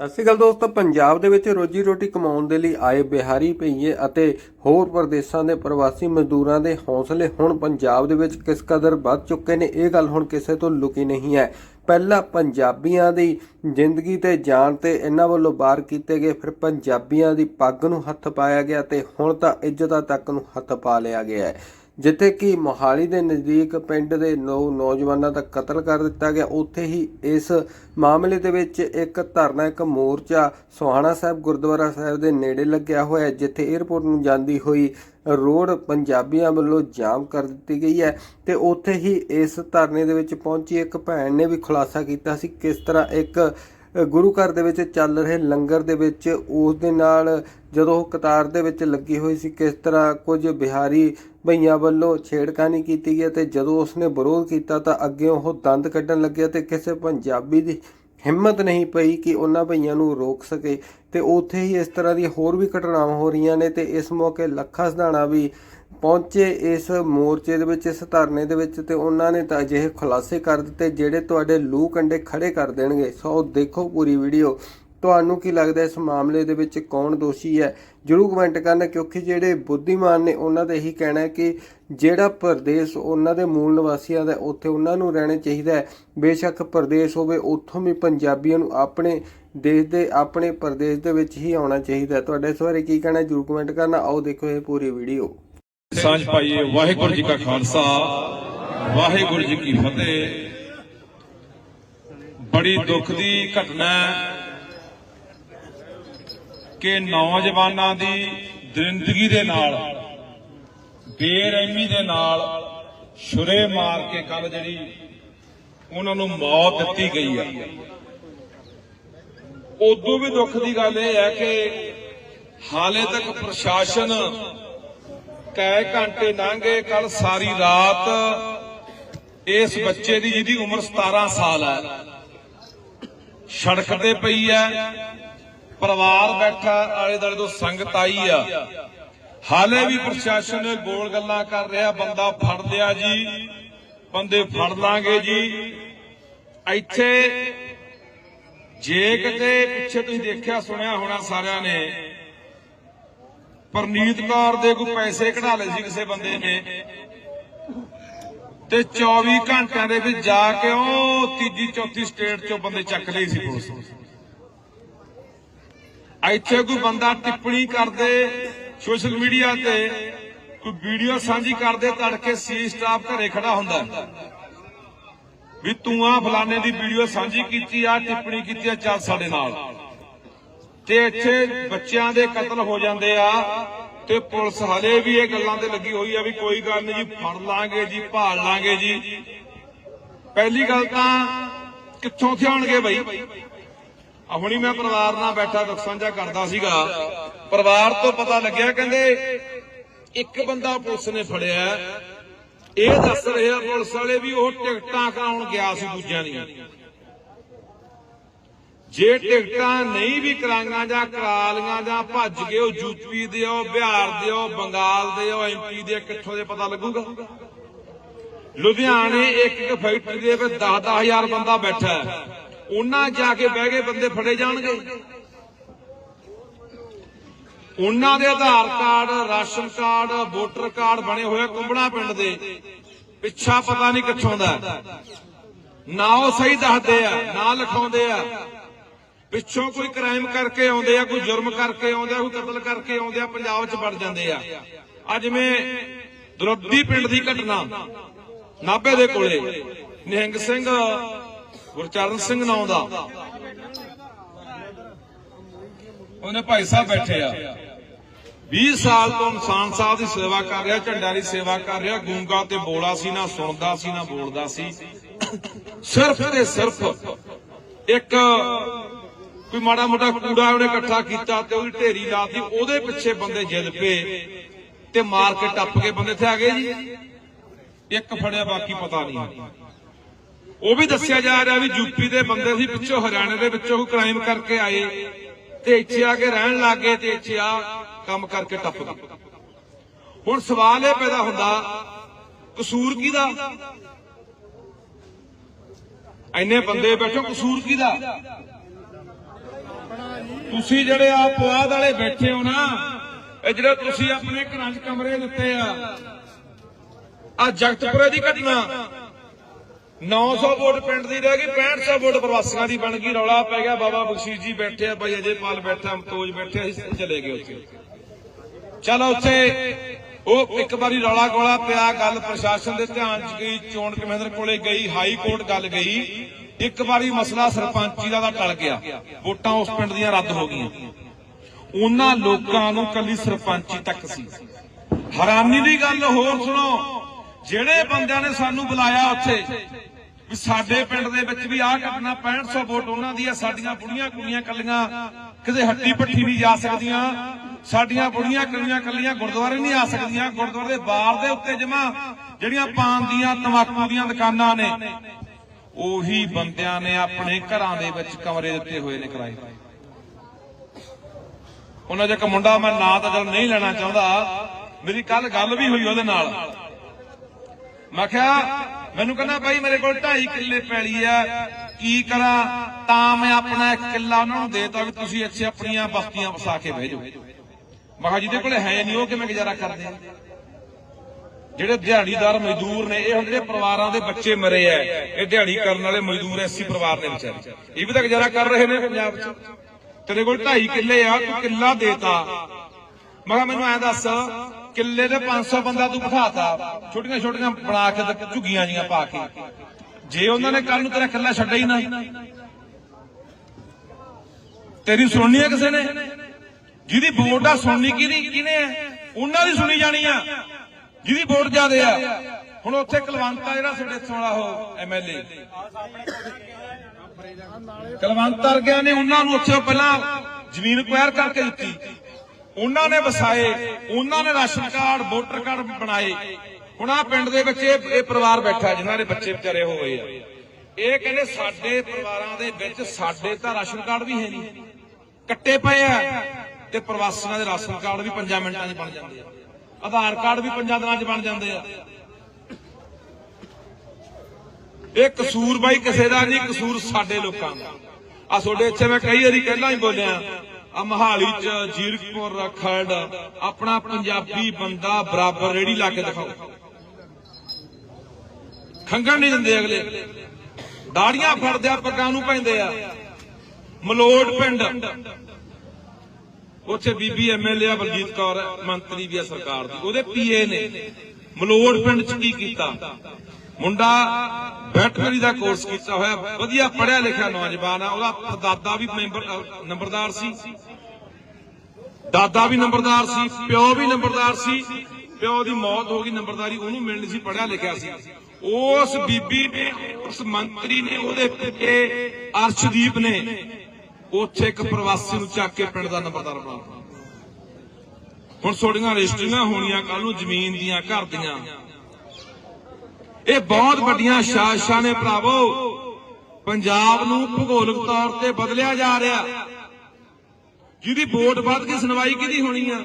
ਸਤਿ ਸ਼੍ਰੀ ਅਕਾਲ ਦੋਸਤੋ, ਪੰਜਾਬ ਦੇ ਵਿੱਚ ਰੋਜੀ ਰੋਟੀ ਕਮਾਉਣ ਦੇ ਲਈ ਆਏ ਬਿਹਾਰੀ ਭਈਏ ਅਤੇ ਹੋਰ ਪ੍ਰਦੇਸ਼ਾਂ ਦੇ ਪ੍ਰਵਾਸੀ ਮਜ਼ਦੂਰਾਂ ਦੇ ਹੌਸਲੇ ਹੁਣ ਪੰਜਾਬ ਦੇ ਵਿੱਚ ਕਿਸ ਕਦਰ ਵੱਧ ਚੁੱਕੇ ਨੇ, ਇਹ ਗੱਲ ਹੁਣ ਕਿਸੇ ਤੋਂ ਲੁਕੀ ਨਹੀਂ ਹੈ। ਪਹਿਲਾਂ ਪੰਜਾਬੀਆਂ ਦੀ ਜ਼ਿੰਦਗੀ ਤੇ ਜਾਨ ਤੇ ਇਹਨਾਂ ਵੱਲੋਂ ਬਾਹਰ ਕੀਤੇ ਗਏ, ਫਿਰ ਪੰਜਾਬੀਆਂ ਦੀ ਪੱਗ ਨੂੰ ਹੱਥ ਪਾਇਆ ਗਿਆ ਤੇ ਹੁਣ ਤਾਂ ਇੱਜ਼ਤਾਂ ਤੱਕ ਨੂੰ ਹੱਥ ਪਾ ਲਿਆ ਗਿਆ ਹੈ। ਜਿੱਥੇ ਕਿ ਮੋਹਾਲੀ ਦੇ ਨਜ਼ਦੀਕ ਪਿੰਡ ਦੇ ਨੌ ਨੌਜਵਾਨਾਂ ਦਾ ਕਤਲ ਕਰ ਦਿੱਤਾ ਗਿਆ। ਉੱਥੇ ਹੀ ਇਸ ਮਾਮਲੇ ਦੇ ਵਿੱਚ ਇੱਕ ਧਰਨਾ, ਇੱਕ ਮੋਰਚਾ ਸੋਹਾਣਾ ਸਾਹਿਬ ਗੁਰਦੁਆਰਾ ਸਾਹਿਬ ਦੇ ਨੇੜੇ ਲੱਗਿਆ ਹੋਇਆ ਜਿੱਥੇ 에ਅਰਪੋਰਟ ਨੂੰ ਜਾਂਦੀ ਹੋਈ ਰੋਡ ਪੰਜਾਬੀਆਂ ਵੱਲੋਂ ਜਾਮ ਕਰ ਦਿੱਤੀ ਗਈ ਹੈ ਤੇ ਉੱਥੇ ਹੀ ਇਸ ਧਰਨੇ ਦੇ ਵਿੱਚ ਪਹੁੰਚੀ ਇੱਕ ਭੈਣ ਨੇ ਵੀ ਖੁਲਾਸਾ ਕੀਤਾ ਸੀ। ਕਿਸ ਤਰ੍ਹਾਂ ਇੱਕ ਗੁਰੂ ਘਰ ਦੇ ਵਿੱਚ ਚੱਲ ਰਹੇ ਲੰਗਰ ਦੇ ਵਿੱਚ, ਉਸ ਦੇ ਨਾਲ ਜਦੋਂ ਉਹ ਕਤਾਰ ਦੇ ਵਿੱਚ ਲੱਗੀ ਹੋਈ ਸੀ, ਕਿਸ ਤਰ੍ਹਾਂ ਕੁਝ ਬਿਹਾਰੀ ਭਈਆਂ ਵੱਲੋਂ ਛੇੜਖਾਨੀ ਕੀਤੀ ਗਈ ਤੇ ਜਦੋਂ ਉਸਨੇ ਵਿਰੋਧ ਕੀਤਾ ਤਾਂ ਅੱਗੇ ਉਹ ਦੰਦ ਕੱਢਣ ਲੱਗਿਆ ਤੇ ਕਿਸੇ ਪੰਜਾਬੀ ਦੀ ਹਿੰਮਤ ਨਹੀਂ ਪਈ ਕਿ ਉਹਨਾਂ ਭਈਆਂ ਨੂੰ ਰੋਕ ਸਕੇ। ਤੇ ਉੱਥੇ ਹੀ ਇਸ ਤਰ੍ਹਾਂ ਦੀਆਂ ਹੋਰ ਵੀ ਘਟਨਾਵਾਂ ਹੋ ਰਹੀਆਂ ਨੇ ਤੇ ਇਸ ਮੌਕੇ ਲੱਖਾ ਸਧਾਣਾ ਵੀ ਪਹੁੰਚੇ ਇਸ ਮੋਰਚੇ ਦੇ ਵਿੱਚ, ਇਸ ਧਰਨੇ ਦੇ ਵਿੱਚ ਤੇ ਉਹਨਾਂ ਨੇ ਤਾਂ ਅਜਿਹੇ ਖੁਲਾਸੇ ਕਰ ਦਿੱਤੇ ਜਿਹੜੇ ਤੁਹਾਡੇ ਲੂ ਕੰਡੇ ਖੜੇ ਕਰ ਦੇਣਗੇ। ਸੋ ਦੇਖੋ ਪੂਰੀ ਵੀਡੀਓ। ਤੁਹਾਨੂੰ ਕੀ ਲੱਗਦਾ ਇਸ ਮਾਮਲੇ ਦੇ ਵਿੱਚ ਕੌਣ ਦੋਸ਼ੀ ਹੈ? ਜਰੂਰ ਕਮੈਂਟ ਕਰਨਾ, ਕਿਉਂਕਿ ਜਿਹੜੇ ਬੁੱਧੀਮਾਨ ਨੇ ਉਹਨਾਂ ਦਾ ਇਹੀ ਕਹਿਣਾ ਹੈ ਕਿ ਜਿਹੜਾ ਪ੍ਰਦੇਸ਼ ਉਹਨਾਂ ਦੇ ਮੂਲ ਨਿਵਾਸੀਆਂ ਦਾ ਉੱਥੇ ਉਹਨਾਂ ਨੂੰ ਰਹਿਣਾ ਚਾਹੀਦਾ ਹੈ। ਬੇਸ਼ੱਕ ਪ੍ਰਦੇਸ਼ ਹੋਵੇ, ਉੱਥੋਂ ਵੀ ਪੰਜਾਬੀਆਂ ਨੂੰ ਆਪਣੇ ਦੇਸ਼ ਦੇ, ਆਪਣੇ ਪ੍ਰਦੇਸ਼ ਦੇ ਵਿੱਚ ਹੀ ਆਉਣਾ ਚਾਹੀਦਾ ਹੈ। ਤੁਹਾਡਾ ਇਸ ਬਾਰੇ ਕੀ ਕਹਿਣਾ ਜਰੂਰ ਕਮੈਂਟ ਕਰਨਾ। ਆਓ ਦੇਖੋ ਇਹ ਪੂਰੀ ਵੀਡੀਓ। ਸਾਂਝ ਪਾਈਏ ਵਾਹਿਗੁਰੂ ਜੀ ਕਾ ਖਾਲਸਾ, ਵਾਹਿਗੁਰੂ ਜੀ ਕੀ ਫਤਿਹ। ਬੜੀ ਦੁੱਖ ਦੀ ਘਟਨਾ ਕਿ ਨੌਜਵਾਨਾਂ ਦੀ ਜ਼ਿੰਦਗੀ ਦੇ ਨਾਲ, ਬੇਰਹਿਮੀ ਦੇ ਨਾਲ ਛੁਰੇ ਮਾਰ ਕੇ ਕੱਲ ਜਿਹੜੀ ਉਹਨਾਂ ਨੂੰ ਮੌਤ ਦਿੱਤੀ ਗਈ ਹੈ ਉਦੋਂ ਵੀ ਦੁੱਖ ਦੀ ਗੱਲ ਇਹ ਹੈ ਕਿ ਹਾਲੇ ਤੱਕ ਪ੍ਰਸ਼ਾਸਨ ਕਈ ਘੰਟੇ ਲੰਘੇ ਕੱਲ ਸਾਰੀ ਰਾਤ ਇਸ ਬੱਚੇ ਦੀ ਜਿਹਦੀ ਉਮਰ 17 ਸਾਲ ਹੈ। ਸੜਕ ਤੇ ਪਈ ਹੈ, ਪਰਿਵਾਰ ਬੈਠਾ, ਆਲੇ ਦੁਆਲੇ ਤੋਂ ਸੰਗਤ ਆਈ ਆ। ਹਾਲੇ ਵੀ ਪ੍ਰਸ਼ਾਸਨ ਗੋਲ ਗੱਲਾਂ ਕਰ ਰਿਹਾ, ਬੰਦਾ ਫੜ ਲਿਆ ਜੀ, ਬੰਦੇ ਫੜ ਲਾਂਗੇ ਜੀ। ਇੱਥੇ ਜੇ ਕਿਤੇ ਪਿੱਛੇ ਤੁਸੀਂ ਦੇਖਿਆ, ਸੁਣਿਆ ਹੋਣਾ ਸਾਰਿਆਂ ਨੇ ਪਰਨੀਤ ਕੌਰ ਦੇ ਕੋਈ ਪੈਸੇ ਕਢਾ ਲਏ ਸੀ ਕਿਸੇ ਬੰਦੇ ਨੇ ਤੇ 24 ਘੰਟਿਆਂ ਦੇ ਵਿੱਚ ਜਾ ਕੇ ਉਹ ਤੀਜੀ, ਚੌਥੀ ਸਟੇਟ ਚੋਂ ਬੰਦੇ ਚੱਕ ਲਏ ਸੀ ਪੁਲਿਸ। ਇੱਥੇ ਕੋਈ ਬੰਦਾ ਟਿੱਪਣੀ ਕਰਦੇ, ਸੋਸ਼ਲ ਮੀਡੀਆ ਤੇ ਕੋਈ ਵੀਡੀਓ ਸਾਂਝੀ ਕਰਦੇ, ਤੜਕੇ ਸੀ ਸਟਾਫ ਘਰੇ ਖੜਾ ਹੁੰਦਾ। ਵੀ ਤੂੰ ਆ ਫਲਾਣੇ ਦੀ ਵੀਡੀਓ ਸਾਂਝੀ ਕੀਤੀ ਆ ਟਿੱਪਣੀ ਕੀਤੀ ਆ ਚੱਲ ਸਾਡੇ ਨਾਲ। ਤੇ ਇੱਥੇ ਬੱਚਿਆਂ ਦੇ ਕਤਲ ਹੋ ਜਾਂਦੇ ਆ ਤੇ ਪੁਲਿਸ ਹਲੇ ਵੀ ਇਹ ਗੱਲਾਂ ਤੇ ਲੱਗੀ ਹੋਈ ਆ ਵੀ ਕੋਈ ਗੱਲ ਨਹੀਂ ਜੀ, ਫੜ ਲਾਂਗੇ ਜੀ, ਭਾਲ ਲਾਂਗੇ ਜੀ। ਪਹਿਲੀ ਗੱਲ ਤਾਂ ਕਿੱਥੋਂ ਥਿਆਉਣਗੇ ਬਈ? ਹੁਣੀ ਮੈਂ ਪਰਿਵਾਰ ਨਾਲ ਬੈਠਾ ਦੁੱਖ ਸਾਂਝਾ ਕਰਦਾ ਸੀਗਾ। ਪਰਿਵਾਰ ਤੋਂ ਪਤਾ ਲੱਗਿਆ, ਕਹਿੰਦੇ ਇੱਕ ਬੰਦਾ ਪੁਲਿਸ ਨੇ ਫੜਿਆ। ਇਹ ਦੱਸ ਰਿਹਾ ਪੁਲਿਸ ਵਾਲੇ ਵੀ ਉਹ ਟਿਕਟਾਂ ਕਰਾਉਣ ਗਿਆ ਸੀ ਦੂਜਿਆਂ ਦੀਆਂ। ਜੇ ਟਿਕਟਾਂ ਨਹੀਂ ਵੀ ਕਰਾਈਆਂ ਜਾਂ ਕਰਾ ਲੀਆਂ ਜਾਂ ਭੱਜ ਗਏ, ਉਹ ਯੂਪੀ ਦੇ ਉਹ ਬਿਹਾਰ ਦੇ ਉਹ ਬੰਗਾਲ ਦੇ ਉਹ ਐਮਪੀ ਦੇ ਕਿੱਥੋਂ ਦੇ ਪਤਾ ਲੱਗੂਗਾ? ਲੁਧਿਆਣੇ ਇੱਕ ਇੱਕ ਫੈਕਟਰੀ ਦੇ ਵਿੱਚ 10 ਹਜ਼ਾਰ ਬੰਦਾ ਬੈਠਾ ਉਹਨਾਂ ਜਾ ਕੇ ਬਹਿ ਗਏ, ਬੰਦੇ ਫੜੇ ਜਾਣਗੇ। ਉਹਨਾਂ ਦੇ Aadhaar card, ration card, voter card ਬਣੇ ਹੋਏ ਕੁੰਬੜਾ ਪਿੰਡ ਦੇ। ਪਿੱਛਾ ਪਤਾ ਨਹੀਂ ਕਿੱਥੋਂ ਦਾ। ਨਾ ਉਹ ਸਹੀ ਦੱਸਦੇ ਆ, ਨਾ ਲਿਖਾਉਂਦੇ ਆ। ਪਿੱਛੋਂ ਕੋਈ ਕ੍ਰਾਈਮ ਕਰਕੇ ਆਉਂਦੇ ਆ, ਕੋਈ ਜੁਰਮ ਕਰਕੇ ਆਉਂਦੇ ਆ ਕੋਈ ਕਤਲ ਕਰਕੇ ਆਉਂਦੇ ਆ, ਪੰਜਾਬ 'ਚ ਵੜ ਜਾਂਦੇ ਆ। ਅੱਜ ਜਿਵੇਂ ਦਰੁੱਦੀ ਪਿੰਡ ਦੀ ਘਟਨਾ, ਨਾਭੇ ਦੇ ਕੋਲੇ, ਨਿਹੰਗ ਸਿੰਘ, ਗੁਰਚਰਨ ਸਿੰਘ ਨਾਂ ਦਾ। ਉਹਨੇ ਭਾਈ ਸਾਹਿਬ ਬੈਠੇ ਆ। 20 ਸਾਲ ਤੋਂ ਇਨਸਾਨ ਸਾਹਿਬ ਦੀ ਸੇਵਾ ਕਰ ਰਿਹਾ, ਝੰਡਾ ਦੀ ਸੇਵਾ ਕਰ ਰਿਹਾ, ਗੂੰਗਾ ਤੇ ਬੋਲਾ ਸੀ, ਨਾ ਸੁਣਦਾ ਸੀ, ਨਾ ਬੋਲਦਾ ਸੀ। ਸਿਰਫ ਤੇ ਸਿਰਫ ਇੱਕ ਕੋਈ ਮਾੜਾ ਮੋਟਾ ਕੂੜਾ ਉਹਨੇ ਇਕੱਠਾ ਕੀਤਾ ਤੇ ਉਹਦੀ ਢੇਰੀ ਲਾਤੀ, ਉਹਦੇ ਪਿੱਛੇ ਬੰਦੇ ਜਿੱਦ ਪਏ ਤੇ ਮਾਰ ਕੇ ਟੱਪ ਕੇ ਬੰਦੇ ਇੱਥੇ ਆ ਗਏ ਜੀ। ਇੱਕ ਫੜਿਆ, ਬਾਕੀ ਪਤਾ ਨਹੀਂ ਉਹ ਵੀ ਦੱਸਿਆ ਜਾ ਰਿਹਾ ਵੀ ਯੂਪੀ ਦੇ ਬੰਦੇ ਸੀ, ਪਿੱਛੋਂ ਹਰਿਆਣੇ ਦੇ ਵਿੱਚੋਂ ਕ੍ਰਾਈਮ ਕਰਕੇ ਆਏ ਤੇ ਇੱਥੇ ਆ ਕੇ ਰਹਿਣ ਲੱਗੇ ਤੇ ਇੱਥੇ ਆ ਕੰਮ ਕਰਕੇ ਟੱਪ ਗਏ। ਹੁਣ ਸਵਾਲ ਇਹ ਪੈਦਾ ਹੁੰਦਾ, ਕਸੂਰ ਕਿਹਦਾ? ਇੰਨੇ ਬੰਦੇ ਬੈਠੋ, ਕਸੂਰ ਕਿਹਦਾ? ਤੁਸੀਂ ਜਿਹੜੇ ਆ ਪੁਆਧ ਵਾਲੇ ਬੈਠੇ ਹੋ ਨਾ, ਇਹ ਜਿਹੜੇ ਤੁਸੀਂ ਆਪਣੇ ਘਰਾਂ 'ਚ ਕਮਰੇ ਦਿੱਤੇ ਆ ਆ ਜਗਤਪੁਰੇ ਦੀ ਘਟਨਾ। 900 ਵੋਟ ਪਿੰਡ ਦੀ ਰਹਿ ਗਈ 6500 ਵੋਟ ਪ੍ਰਵਾਸੀਆਂ ਦੀ ਬਣ ਗਈ, ਰੌਲਾ ਪੈ ਗਿਆ, ਬਾਬਾ ਬਖਸ਼ੀਸ਼ ਜੀ ਬੈਠੇ ਆ ਭਾਈ ਅਜੇਪਾਲ ਬੈਠਾ ਮਤੋਜ ਬੈਠੇ ਅਸੀਂ ਚਲੇ ਗਏ ਉੱਥੇ। ਚਲੋ ਉੱਥੇ, ਉਹ ਇੱਕ ਵਾਰੀ ਰੌਲਾ ਗੋਲਾ ਪਿਆ, ਗੱਲ ਪ੍ਰਸ਼ਾਸਨ ਦੇ ਧਿਆਨ 'ਚ ਗਈ, ਚੋਣ ਕਮਿਸ਼ਨਰ ਕੋਲੇ ਗਈ, ਹਾਈ ਕੋਰਟ ਗੱਲ ਗਈ। ਇੱਕ ਵਾਰੀ ਮਸਲਾ ਸਰਪੰਚੀ ਦਾ ਤਾਂ ਟਲ ਗਿਆ। ਵੋਟਾਂ ਉਸ ਪਿੰਡ ਦੀਆਂ ਰੱਦ ਹੋ ਗਈਆਂ। ਉਹਨਾਂ ਲੋਕਾਂ ਨੂੰ ਕੱਲੀ ਸਰਪੰਚੀ ਤੱਕ ਸੀ। ਹੈਰਾਨੀ ਦੀ ਗੱਲ ਹੋਰ ਸੁਣੋ, ਜਿਹੜੇ ਬੰਦਿਆਂ ਨੇ ਸਾਨੂੰ ਬੁਲਾਇਆ ਉੱਥੇ, ਵੀ ਸਾਡੇ ਪਿੰਡ ਦੇ ਵਿੱਚ ਵੀ ਆਹ ਘਟਨਾ 6500 ਵੋਟ ਉਹਨਾਂ ਦੀ ਆ, ਸਾਡੀਆਂ ਬੁੜੀਆਂ ਕੁੜੀਆਂ ਕੱਲੀਆਂ ਕਿਤੇ ਹੱਟੀ ਪੱਠੀ ਨਹੀਂ ਜਾ ਸਕਦੀਆਂ, ਸਾਡੀਆਂ ਬੁੜੀਆਂ ਕੁੜੀਆਂ ਕੱਲੀਆਂ ਗੁਰਦੁਆਰੇ ਨਹੀਂ ਆ ਸਕਦੀਆਂ, ਗੁਰਦੁਆਰੇ ਦੇ ਬਾਰ ਦੇ ਉੱਤੇ ਜਮਾ ਜਿਹੜੀਆਂ ਪਾਨ ਦੀਆਂ ਤਮਾਕੂ ਦੀਆਂ ਦੁਕਾਨਾਂ ਨੇ ਉਹੀ ਬੰਦਿਆਂ ਨੇ ਆਪਣੇ ਘਰਾਂ ਦੇ ਵਿੱਚ ਕਮਰੇ ਦਿੱਤੇ ਹੋਏ ਨੇ ਕਿਰਾਏ ਉਹਨਾਂ ਦੇ ਇੱਕ ਮੁੰਡਾ ਮੈਂ ਨਾਂ ਤਾਂ ਚਲ ਨਹੀਂ ਲੈਣਾ ਚਾਹੁੰਦਾ। ਮੇਰੀ ਕੱਲ ਗੱਲ ਵੀ ਹੋਈ ਉਹਦੇ ਨਾਲ। ਮੈਂ ਕਿਹਾ, ਮੈਨੂੰ ਕਹਿੰਦਾ ਭਾਈ ਮੇਰੇ ਕੋਲ 2.5 ਕਿੱਲੇ ਪੈਲੀ ਆ। ਕੀ ਕਰਾਂ? ਤਾਂ ਮੈਂ ਆਪਣਾ ਇੱਕ ਕਿੱਲਾ ਉਹਨਾਂ ਨੂੰ ਦੇਤਾ ਵੀ ਤੁਸੀਂ ਇੱਥੇ ਆਪਣੀਆਂ ਬਸਤੀਆਂ ਵਸਾ ਕੇ ਬਹਿ ਜਾਓ। ਮੈਂ ਕਿਹਾ, ਜਿਹਦੇ ਕੋਲ ਹੈ ਨਹੀਂ, ਉਹ ਕਿਵੇਂ ਗੁਜ਼ਾਰਾ ਕਰਦੇ ਆ? ਜਿਹੜੇ ਦਿਹਾੜੀਦਾਰ ਮਜ਼ਦੂਰ ਨੇ, ਇਹ ਹੁਣ ਜਿਹੜੇ ਪਰਿਵਾਰਾਂ ਦੇ ਬੱਚੇ ਮਰੇ ਆ ਇਹ ਦਿਹਾੜੀ ਕਰਨ ਵਾਲੇ ਮਜ਼ਦੂਰ ਐਸੀ ਪਰਿਵਾਰ ਨੇ ਵਿਚਾਰੇ। ਇਹ ਵੀ ਤਾਂ ਗੁਜ਼ਾਰਾ ਕਰ ਰਹੇ ਨੇ ਪੰਜਾਬ 'ਚ। ਤੇਰੇ ਕੋਲ 2.5 ਕਿੱਲੇ ਆ, ਤੂੰ ਕਿੱਲਾ ਦੇਤਾ। ਮੈਂ ਕਿਹਾ, ਮੈਨੂੰ ਐਂ ਦੱਸ, ਕਿੱਲੇ ਦੇ 500 ਬੰਦਾ ਤੂੰ ਬਿਠਾਤਾ। ਛੋਟੀਆਂ ਛੋਟੀਆਂ ਬਣਾ ਕੇ ਤੇ ਝੁੱਗੀਆਂ ਜੀਆਂ ਪਾ ਕੇ। ਜੇ ਉਹਨਾਂ ਨੇ ਕੱਲ ਨੂੰ ਤੇਰਾ ਕਿੱਲਾ ਛੱਡਿਆ ਹੀ ਨਾ। ਤੇਰੀ ਸੁਣਨੀ ਹੈ ਕਿਸੇ ਨੇ? ਜਿਹਦੀ ਵੋਟ ਆ ਸੁਣਨੀ ਕਿਹਦੀ, ਕਿਹਨੇ ਹੈ ਉਹਨਾਂ ਦੀ ਸੁਣੀ ਜਾਣੀ ਆ। ਜਿਹਦੀ ਵੋਟ ਜ਼ਿਆਦੇ ਆ। ਹੁਣ ਉੱਥੇ ਕਲਵੰਤਾ ਜਿਹੜਾ ਸਾਡੇ ਇੱਥੋਂ ਉਹ ਐਮਐਲਏ ਕਲਵੰਤ ਵਰਗਿਆਂ ਨੇ ਉਹਨਾਂ ਨੂੰ ਉੱਥੇ ਪਹਿਲਾਂ ਜ਼ਮੀਨ ਕੁਐਰ ਕਰਕੇ ਦਿੱਤੀ। ਉਹਨਾਂ ਨੇ ਵਸਾਏ, ਉਹਨਾਂ ਨੇ ਰਾਸ਼ਨ ਕਾਰਡ, ਵੋਟਰ ਕਾਰਡ ਬਣਾਏ। ਹੁਣ ਆ ਪਿੰਡ ਦੇ ਵਿੱਚ ਇਹ ਇਹ ਪਰਿਵਾਰ ਬੈਠਾ ਜਿਨ੍ਹਾਂ ਦੇ ਬੱਚੇ ਵਿਚਾਰੇ ਹੋ ਗਏ ਆ। ਇਹ ਕਹਿੰਦੇ ਸਾਡੇ ਪਰਿਵਾਰਾਂ ਦੇ ਵਿੱਚ ਸਾਡੇ ਤਾਂ ਰਾਸ਼ਨ ਕਾਰਡ ਵੀ ਹੈ ਨਹੀਂ। ਕੱਟੇ ਪਏ ਆ ਤੇ ਪ੍ਰਵਾਸੀਆਂ ਦੇ ਰਾਸ਼ਨ ਕਾਰਡ ਵੀ 5 ਮਿੰਟਾਂ 'ਚ ਬਣ ਜਾਂਦੇ ਆ। ਆਧਾਰ ਕਾਰਡ ਵੀ 5 ਦਿਨਾਂ 'ਚ ਬਣ ਜਾਂਦੇ ਆ। ਇਹ ਕਸੂਰ ਬਾਈ ਕਿਸੇ ਦਾ ਨਹੀਂ, ਕਸੂਰ ਸਾਡੇ ਲੋਕਾਂ ਦਾ। ਆ ਤੁਹਾਡੇ ਇੱਥੇ ਮੈਂ ਕਈ ਵਾਰੀ ਪਹਿਲਾਂ ਹੀ ਬੋਲਿਆ ਆ ਮਹਾਲੀ ਚ ਜੀਰਕਪੁਰ ਖਰੜ ਆਪਣਾ ਪੰਜਾਬੀ ਬੰਦਾ ਬਰਾਬਰ ਰੇੜੀ ਲਾ ਕੇ ਦਿਖਾਓ। ਖੰਗਣ ਨਹੀਂ ਦਿੰਦੇ ਅਗਲੇ। ਦਾੜੀਆਂ ਫੜਦੇ ਆ ਪੱਗਾਂ ਨੂੰ ਪੈਂਦੇ ਆ। ਮਲੋੜ ਪਿੰਡ। ਉੱਥੇ ਬੀਬੀ ਐਮਐਲਏ ਆ ਬਲਜੀਤ ਕੌਰ, ਮੰਤਰੀ ਵੀ ਆ ਸਰਕਾਰ ਦੀ। ਉਹਦੇ ਪੀਏ ਨੇ। ਮਲੋੜ ਪਿੰਡ ਚ ਕੀ ਕੀਤਾ? ਮੁੰਡਾ ਵੈਟਰਨਰੀ ਦਾ ਕੋਰਸ ਕੀਤਾ ਹੋਇਆ। ਵਧੀਆ ਪੜਿਆ ਲਿਖਿਆ ਨੌਜਵਾਨ ਆ। ਉਹਦਾ ਦਾਦਾ ਵੀ ਮੈਂਬਰ ਨੰਬਰਦਾਰ ਸੀ। ਦਾਦਾ ਵੀ ਨੰਬਰਦਾਰ ਸੀ, ਪਿਓ ਵੀ ਨੰਬਰਦਾਰ ਸੀ। ਪਿਓ ਦੀ ਮੌਤ ਹੋ ਗਈ, ਨੰਬਰਦਾਰੀ ਉਹਨੂੰ ਮਿਲਣੀ ਸੀ ਪੜਿਆ ਲਿਖਿਆ ਸੀ। ਉਸ ਬੀਬੀ ਨੇ, ਉਸ ਮੰਤਰੀ ਨੇ, ਉਹਦੇ ਪਿੱਤੇ ਅਰਸ਼ਦੀਪ ਨੇ ਉੱਥੇ ਇੱਕ ਪ੍ਰਵਾਸੀ ਨੂੰ ਚੱਕ ਕੇ ਪਿੰਡ ਦਾ ਨੰਬਰਦਾਰ ਬਣਾਤਾ ਹੁਣ ਤੁਹਾਡੀਆਂ ਰਜਿਸਟਰੀਆਂ ਹੋਣੀਆਂ ਕੱਲ ਨੂੰ ਜ਼ਮੀਨ ਦੀਆਂ, ਘਰ ਦੀਆਂ। ਇਹ ਬਹੁਤ ਵੱਡੀਆਂ ਸ਼ਾਸਕਾਂ ਨੇ ਭਰਾਵੋ, ਪੰਜਾਬ ਨੂੰ ਭੂਗੋਲਿਕ ਤੌਰ ਤੇ ਬਦਲਿਆ ਜਾ ਰਿਹਾ। ਜਿਹਦੀ ਵੋਟ ਵੱਧ ਕੇ ਸੁਣਵਾਈ ਕਿਹਦੀ ਹੋਣੀ ਆ?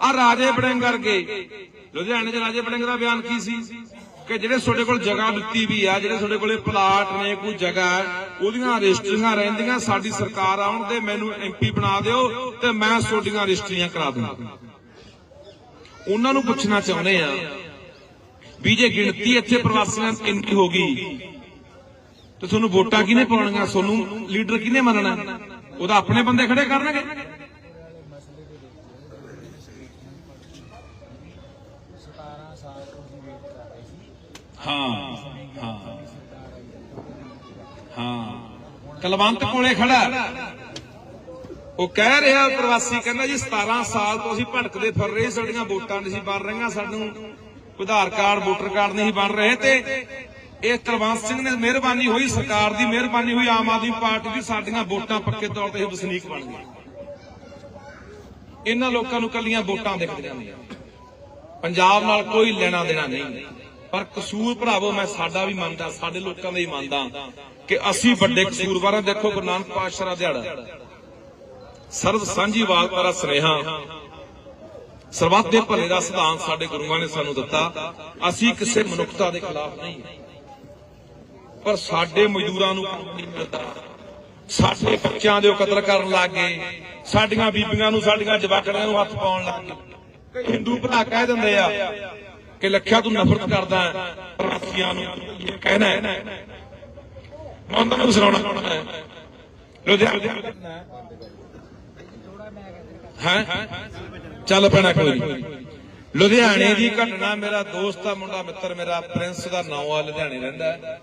ਆ ਰਾਜੇ ਬੜਿੰਗ ਵਰਗੇ। ਲੁਧਿਆਣੇ 'ਚ ਰਾਜੇ ਬੜਿੰਗ ਦਾ ਬਿਆਨ ਕੀ ਸੀ? ਕਿ ਜਿਹੜੇ ਤੁਹਾਡੇ ਕੋਲ ਜਗ੍ਹਾ ਦਿੱਤੀ ਵੀ ਆ, ਜਿਹੜੇ ਤੁਹਾਡੇ ਕੋਲੇ ਪਲਾਟ ਨੇ, ਕੋਈ ਜਗ੍ਹਾ ਉਹਦੀਆਂ ਰਜਿਸਟਰੀਆਂ ਰਹਿੰਦੀਆਂ, ਸਾਡੀ ਸਰਕਾਰ ਆਉਣ ਤੇ ਮੈਨੂੰ ਐਮਪੀ ਬਣਾ ਦਿਓ ਤੇ ਮੈਂ ਤੁਹਾਡੀਆਂ ਰਜਿਸਟਰੀਆਂ ਕਰਾ ਦੂੰਗਾ। ਉਹਨਾਂ ਨੂੰ ਪੁੱਛਣਾ ਚਾਹੁੰਦੇ ਆ ਵੀ ਜੇ ਗਿਣਤੀ ਇੱਥੇ ਪ੍ਰਵਾਸੀਆਂ ਦੀ ਹੋ ਗਈ, ਤੇ ਤੁਹਾਨੂੰ ਵੋਟਾਂ ਕਿਹਨੇ ਪਾਉਣੀਆਂ? ਤੁਹਾਨੂੰ ਲੀਡਰ ਕਿਹਨੇ ਮੰਨਣਾ? ਉਹਦਾ ਆਪਣੇ ਬੰਦੇ ਖੜੇ ਕਰਨਗੇ। ਹਾਂ ਹਾਂ ਹਾਂ। ਕਲਵੰਤ ਕੋਲੇ ਖੜਾ। ਉਹ ਕਹਿ ਰਿਹਾ ਪ੍ਰਵਾਸੀ, ਕਹਿੰਦਾ ਜੀ 17 ਸਾਲ ਤੋਂ ਅਸੀਂ ਭਟਕਦੇ ਫਿਰ ਰਹੇ, ਸਾਡੀਆਂ ਵੋਟਾਂ ਨਹੀਂ ਸੀ ਬਣ ਰਹੀਆਂ, ਸਾਨੂੰ ਆਧਾਰ ਕਾਰਡ, ਵੋਟਰ ਕਾਰਡ ਨਹੀਂ ਬਣ ਰਹੇ ਤੇ ਇਹ ਕੁਲਵੰਤ ਸਿੰਘ ਨੇ ਮਿਹਰਬਾਨੀ ਹੋਈ, ਸਰਕਾਰ ਦੀ ਮਿਹਰਬਾਨੀ ਹੋਈ, ਆਮ ਆਦਮੀ ਪਾਰਟੀ ਦੀ, ਸਾਡੀਆਂ ਵੋਟਾਂ ਪੱਕੇ ਤੌਰ ਤੇ ਵਸਨੀਕ ਬਣ ਗਈਆਂ। ਇਹਨਾਂ ਲੋਕਾਂ ਨੂੰ ਕੱਲੀਆਂ ਵੋਟਾਂ ਦਿਖਦੀਆਂ ਨੇ ਪੰਜਾਬ ਨਾਲ ਕੋਈ ਲੈਣਾ ਦੇਣਾ ਨਹੀਂ। ਪਰ ਕਸੂਰ ਭਰਾਵੋ, ਮੈਂ ਸਾਡਾ ਵੀ ਮੰਨਦਾ, ਸਾਡੇ ਲੋਕਾਂ ਦਾ ਹੀ ਮੰਨਦਾ ਕਿ ਅਸੀਂ ਵੱਡੇ ਕਸੂਰਵਾਰਾਂ ਦੇਖੋ, ਗੁਰੂ ਨਾਨਕ ਪਾਤਸ਼ਾਹ ਦਾ ਦਿਹਾੜਾ। ਸਰਬ ਸਾਂਝੀਵਾਲਤਾ ਦਾ ਸੁਨੇਹਾ, ਸਰਬੱਤ ਦੇ ਭਲੇ ਦਾ ਸਿਧਾਂਤ ਸਾਡੇ ਗੁਰੂਆਂ ਨੇ ਸਾਨੂੰ ਦਿੱਤਾ। ਅਸੀਂ ਕਿਸੇ ਮਨੁੱਖਤਾ ਦੇ ਖਿਲਾਫ ਨਹੀਂ। ਪਰ ਸਾਡੇ ਮਜ਼ਦੂਰਾਂ ਨੂੰ ਸਾਡੇ ਬੱਚਿਆਂ ਦੇ ਉਹ ਕਤਲ ਕਰਨ ਲੱਗ ਗਏ। ਸਾਡੀਆਂ ਬੀਬੀਆਂ ਨੂੰ, ਸਾਡੀਆਂ ਜਵਾਕੜੀਆਂ ਨੂੰ ਹੱਥ ਪਾਉਣ ਲੱਗ ਗਏ। ਹਿੰਦੂ ਭਰਾ ਕਹਿ ਦਿੰਦੇ ਆ ਕਿ ਲੱਖਿਆ ਤੂੰ ਨਫ਼ਰਤ ਕਰਦਾ ਹੈ ਪ੍ਰਵਾਸੀਆਂ ਨੂੰ ਇਹ ਕਹਿਣਾ ਹੈ। ਮੈਂ ਉਹਨਾਂ ਨੂੰ ਸੁਣਾਉਣਾ ਹੈ। ਲੁਧਿਆਣਾ। ਹੈ? ਚੱਲ ਪੈਣਾ ਕੋਈ ਨਹੀਂ ਲੁਧਿਆਣੇ ਦੀ ਘਟਨਾ, ਮੇਰਾ ਦੋਸਤ ਆ, ਮੁੰਡਾ ਮਿੱਤਰ ਮੇਰਾ, ਪ੍ਰਿੰਸ ਦਾ ਨਾਂ ਆ, ਲੁਧਿਆਣੇ ਰਹਿੰਦਾ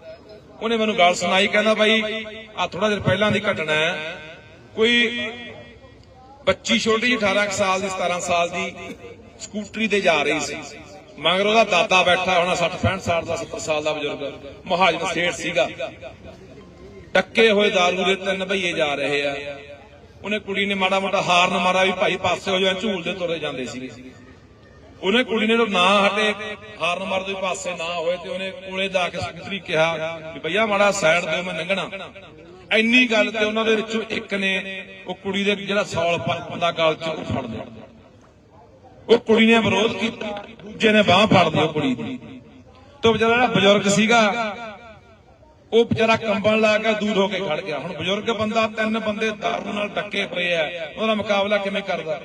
ਉਹਨੇ ਮੈਨੂੰ ਗੱਲ ਸੁਣਾਈ, ਕਹਿੰਦਾ ਬਾਈ ਆ ਥੋੜਾ ਦਿਨ ਪਹਿਲਾਂ ਦੀ ਘਟਨਾ ਹੈ। ਕੋਈ ਬੱਚੀ ਛੋਟੀ ਜਿਹੀ 18 ਸਾਲ ਦੀ 17 ਸਾਲ ਦੀ, ਸਕੂਟਰੀ ਤੇ ਜਾ ਰਹੀ ਸੀ। ਮਗਰ ਉਹਦਾ ਦਾਦਾ ਬੈਠਾ ਹੋਣਾ 60 65 ਸਾਲ ਦਾ 70 ਸਾਲ ਦਾ ਬਜ਼ੁਰਗ। ਮਹਾਜਨ ਸੇਠ ਸੀਗਾ। ਟੱਕੇ ਹੋਏ ਦਾਰੂ ਦੇ ਤਿੰਨ ਭਈਏ ਜਾ ਰਹੇ ਆ। ਉਹਨੇ ਕੁੜੀ ਨੇ ਮਾੜਾ ਮੋਟਾ ਹਾਰਨ ਮਾਰਾ ਵੀ ਭਾਈ ਪਾਸੇ ਹੋ ਜਾ ਝੂਲਦੇ ਤੁਰੇ ਜਾਂਦੇ ਸੀਗੇ। ਉਹਨੇ ਕੁੜੀ ਨੇ ਨਾ ਹਟੇ, ਹਾਰਨ ਮਾਰਦੇ ਪਾਸੇ ਨਾ ਹੋਏ ਤੇ ਉਹਨੇ ਕੋਲੇ ਜਾ ਕੇ ਸਕੂਟਰੀ ਕਿਹਾ ਵੀ ਭਈਆ ਮਾੜਾ ਸਾਈਡ ਦਿਓ, ਮੈਂ ਲੰਘਣਾ। ਇੰਨੀ ਗੱਲ ਤੇ ਉਹਨਾਂ ਦੇ ਵਿੱਚੋਂ ਇੱਕ ਨੇ ਉਹ ਕੁੜੀ ਦੇ ਜਿਹੜਾ ਸੌਲ ਪੰਦਾ ਗਲ ਚ ਉਹ ਫੜ ਲਿਆ। ਉਹ ਕੁੜੀ ਨੇ ਵਿਰੋਧ ਕੀਤਾ ਦੂਜੇ ਨੇ ਬਾਹ ਫੜ ਲਈ ਕੁੜੀ ਦੀ। ਤੋਂ ਵਿਚਾਰਾ ਬਜ਼ੁਰਗ ਸੀਗਾ, ਉਹ ਵਿਚਾਰਾ ਕੰਬਣ ਲੱਗ ਗਿਆ ਦੂਰ ਹੋ ਕੇ ਖੜ ਗਿਆ। ਹੁਣ ਬਜ਼ੁਰਗ ਬੰਦਾ, ਤਿੰਨ ਬੰਦੇ ਦਾਰੂ ਨਾਲ ਟੱਕੇ ਪਏ ਆ, ਉਹਦਾ ਮੁਕਾਬਲਾ ਕਿਵੇਂ ਕਰਦਾ?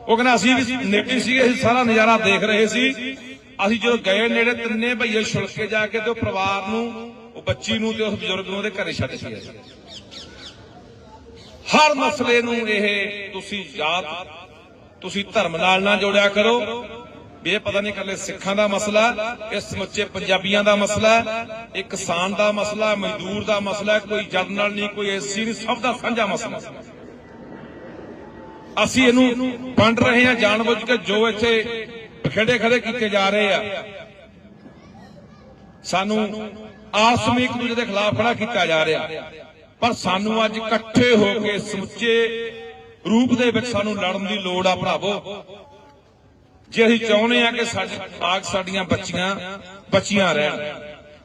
ਉਹ ਕਹਿੰਦਾ, ਅਸੀਂ ਵੀ ਨੇੜੇ ਸੀਗੇ, ਅਸੀਂ ਸਾਰਾ ਨਜ਼ਾਰਾ ਦੇਖ ਰਹੇ ਸੀ। ਅਸੀਂ ਜਦੋਂ ਗਏ ਨੇੜੇ, ਤਿੰਨੇ ਭਈਏ ਛੁਲਕੇ ਜਾ ਕੇ ਤੇ ਉਹ ਪਰਿਵਾਰ ਨੂੰ, ਉਹ ਬੱਚੀ ਨੂੰ ਤੇ ਉਸ ਬਜ਼ੁਰਗ ਨੂੰ ਉਹਦੇ ਘਰੇ ਛੱਡ ਕੇ ਆਏ ਹਰ ਮਸਲੇ ਨੂੰ ਇਹ ਤੁਸੀਂ ਯਾਦ ਤੁਸੀਂ ਧਰਮ ਨਾਲ ਨਾ ਜੋੜਿਆ ਕਰੋ। ਵੀ ਇਹ ਪਤਾ ਨਹੀਂ ਕੱਲੇ ਸਿੱਖਾਂ ਦਾ ਮਸਲਾ ਇਹ ਸਮੁੱਚੇ ਪੰਜਾਬੀਆਂ ਦਾ ਮਸਲਾ, ਇਹ ਕਿਸਾਨ ਦਾ ਮਸਲਾ, ਮਜ਼ਦੂਰ ਦਾ ਮਸਲਾ, ਕੋਈ ਜਨ ਨਾਲ ਨਹੀਂ, ਕੋਈ ਐਸੀ ਨਹੀਂ, ਸਭ ਦਾ ਸਾਂਝਾ ਮਸਲਾ। ਅਸੀਂ ਇਹਨੂੰ ਵੰਡ ਰਹੇ ਹਾਂ, ਜਾਣਬੁੱਝ ਕੇ ਜੋ ਇੱਥੇ ਖੜੇ ਖੜੇ ਕੀਤੇ ਜਾ ਰਹੇ ਆ। ਸਾਨੂੰ ਆਸਮੀ ਇੱਕ ਦੂਜੇ ਦੇ ਖਿਲਾਫ ਖੜਾ ਕੀਤਾ ਜਾ ਰਿਹਾ। ਪਰ ਸਾਨੂੰ ਅੱਜ ਇਕੱਠੇ ਹੋ ਕੇ ਸਮੁੱਚੇ ਰੂਪ ਦੇ ਵਿੱਚ ਸਾਨੂੰ ਲੜਨ ਦੀ ਲੋੜ ਆ ਭਰਾਵੋ। ਜੇ ਅਸੀਂ ਚਾਹੁੰਦੇ ਆ ਕਿ ਸਾਡੇ ਆਗ ਸਾਡੀਆਂ ਬੱਚੀਆਂ ਬੱਚੀਆਂ ਰਹਿਣ।